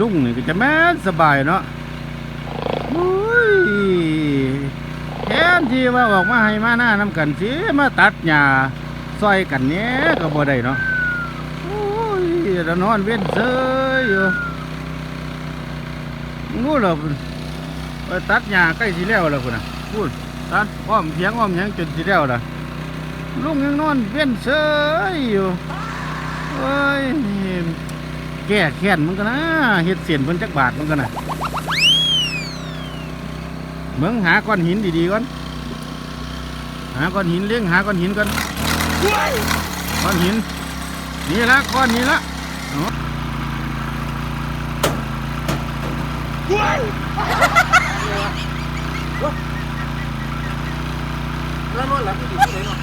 ลุงนี่ก็จะแม่นสบายเนาะโอ้ยแทนที่ว่าออกมาให้มาหน้าน้ำกันสิมาตัดหญ้าซอยกันเนี้ยก็บ่ได้เนาะโอ้ยแล้วนอนเว้นเซยอยู่งูเหรอไปตัดหญ้าใกล้สิแล้วแล้วพุ่นะพูดตัดอ้อมเถียงอ้อมหยังจนสิแล้วล่ะลุงยังนอนเว้นเซยอยู่เอ้ย แก้แค้นมันก็นะเฮ็ดเสียนเพิ่นจักบาทมันก็นะเมืองหาก้อนหินดีๆก่อน หาก้อนหินเลี้ยงหาก้อนหินก่อนก้อนหิน นี่ละก้อนนี้ละเอาแล้วนอนหลับอยู่ที่ไหนเนาะ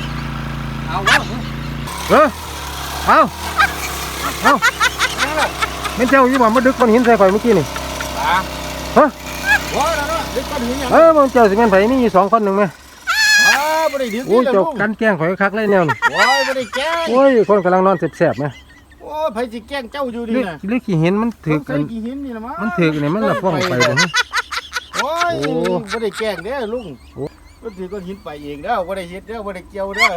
เอาเออเอาเอา เป็นเจ้าอยู่บ่มาดึกก้อนหินใส่ข่อยเมื่อกี้นี่ว้าแล้วเนาะเด็กก้อนหินหยังเออมันเจ้าสิแม่นไผมีอยู่สองคนหนึ่งไหมอ้าบ่ได้ดึกโอ้ยนี่เจ้าล่ะลุงกันแกล้งข่อยคักเลยแนวนี่โอ้ยบ่ได้แกล้งโอ้ยคนกำลังนอนแสบๆไหมโอ้ยไผสิแกล้งเจ้าอยู่หรืนี่อน่ะหรือขี้เห็นมันถือเพิ่กันนใส่กี่หินนี่ล่ะมั้งมันถือกันนี่มันละฟ้องไปเลยโอ้ยโอ้บ่ได้แกล้งเด้อลุงโอ้มันถือก้อนหินไปเองเด้อบ่ได้เฮ็ดเด้อบ่ได้เกี่ยวเด้อ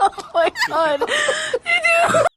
Oh my god.